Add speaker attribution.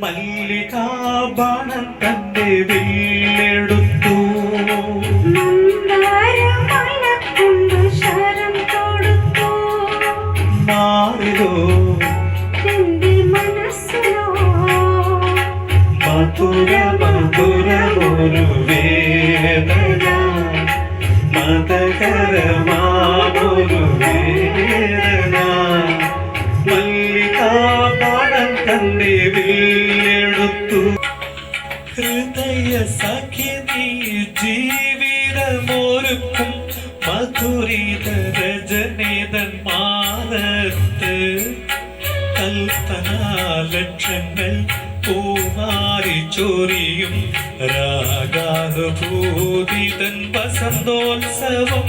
Speaker 1: മല്ലികാബാണൻ തന്റെ വില്ലെടുത്തു. മാറിലോ?
Speaker 2: മനസ്സിലോ?
Speaker 1: മധുര ഒരു വേദന. മതകരമാമൊരു വേദന. മല്ലികാബാണൻ തന്റെ വില്ലെടുത്തു ഹൃദയ സഖി നീ ജീവിതമൊരുക്കും. മധുരിത രജനീതൻ മാനത്ത് കൽപ്പനാലക്ഷങ്ങൾ പൂമാരി ചൊരിയും രാഗാനുഭൂതിതൻ വസന്തോത്സവം.